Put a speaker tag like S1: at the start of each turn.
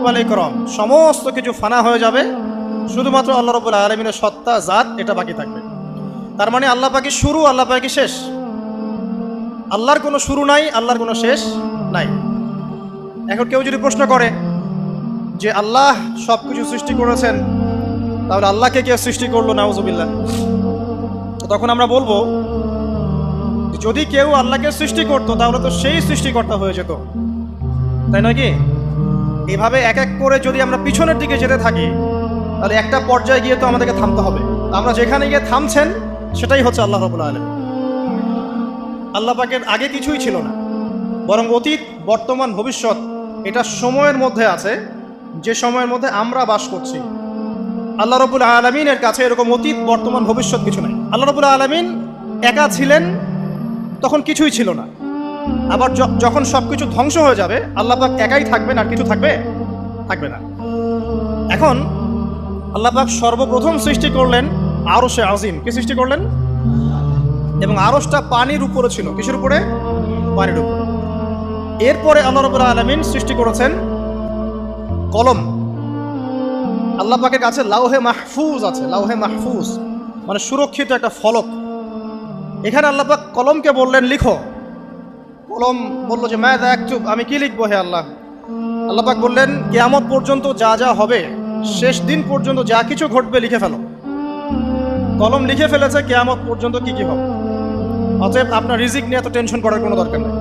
S1: ওয়াল ইকরাম সমস্ত কিছু ফানা হয়ে যাবে। শুধুমাত্র আল্লাহ রবুল আলমিনের সত্তা, জাত, এটা বাকি থাকবে। তার মানে আল্লাহ পাকি শুরু, আল্লাহ পাকি শেষ। আল্লাহর কোনো শুরু নাই, আল্লাহর কোনো শেষ নাই। এখন কেউ যদি প্রশ্ন করে যে আল্লাহ সব কিছু সৃষ্টি করেছেন, তাহলে আল্লাহকে কে সৃষ্টি করল? নাউজুবিল্লাহ। তো তখন আমরা বলব, যদি কেউ আল্লাহকে সৃষ্টি করতো, তাহলে তো সেই সৃষ্টিকর্তা হয়ে যেত। তাই নয় কি? এভাবে এক এক করে যদি আমরা পিছনের দিকে যেতে থাকি, তাহলে একটা পর্যায়ে গিয়ে তো আমাদেরকে থামতে হবে। আমরা যেখানে গিয়ে থামছেন, সেটাই হচ্ছে আল্লাহ রবুল্লা আলম আল্লাহ পাকের আগে কিছুই ছিল না। বরং অতীত, বর্তমান, ভবিষ্যৎ, এটা সময়ের মধ্যে আছে। যে সময়ের মধ্যে আমরা বাস করছি। আল্লাহ রবুল আলমিনের কাছে এরকম অতীত, বর্তমান, ভবিষ্যৎ কিছু নাই। আল্লাহ রবুল আলমিন একা ছিলেন, তখন কিছুই ছিল না। আবার যখন সব কিছু ধ্বংস হয়ে যাবে আল্লাহ পাক একাই থাকবেন আর কিছু থাকবে? থাকবে না। এখন আল্লাহ পাক সর্বপ্রথম সৃষ্টি করলেন আরশে আজিম। কি সৃষ্টি করলেন? এবং আরশটা পানির উপরে ছিল। কিসের উপরে? পানির উপরে। এরপরে আল্লাহ রবুল্লা আলমিন সৃষ্টি করেছেন কলম। আল্লাহ পাকের কাছে লাউহে মাহফুজ আছে, লাউহে মাহফুজ। মানে সুরক্ষিত একটা ফলক। এখানে আল্লাহ পাক কলমকে বললেন, লিখো। কলম বলল যে, ম্যাদ একচুপ আমি কি লিখব হে আল্লাহ? আল্লাপাক বললেন, কেয়ামত পর্যন্ত যা যা হবে, শেষ দিন পর্যন্ত যা কিছু ঘটবে, লিখে ফেলো। কলম লিখে ফেলেছে, কেয়ামত পর্যন্ত কি কি হবে? অতএব আপনার রিজিক নিয়ে এত টেনশন করার কোনো দরকার নেই।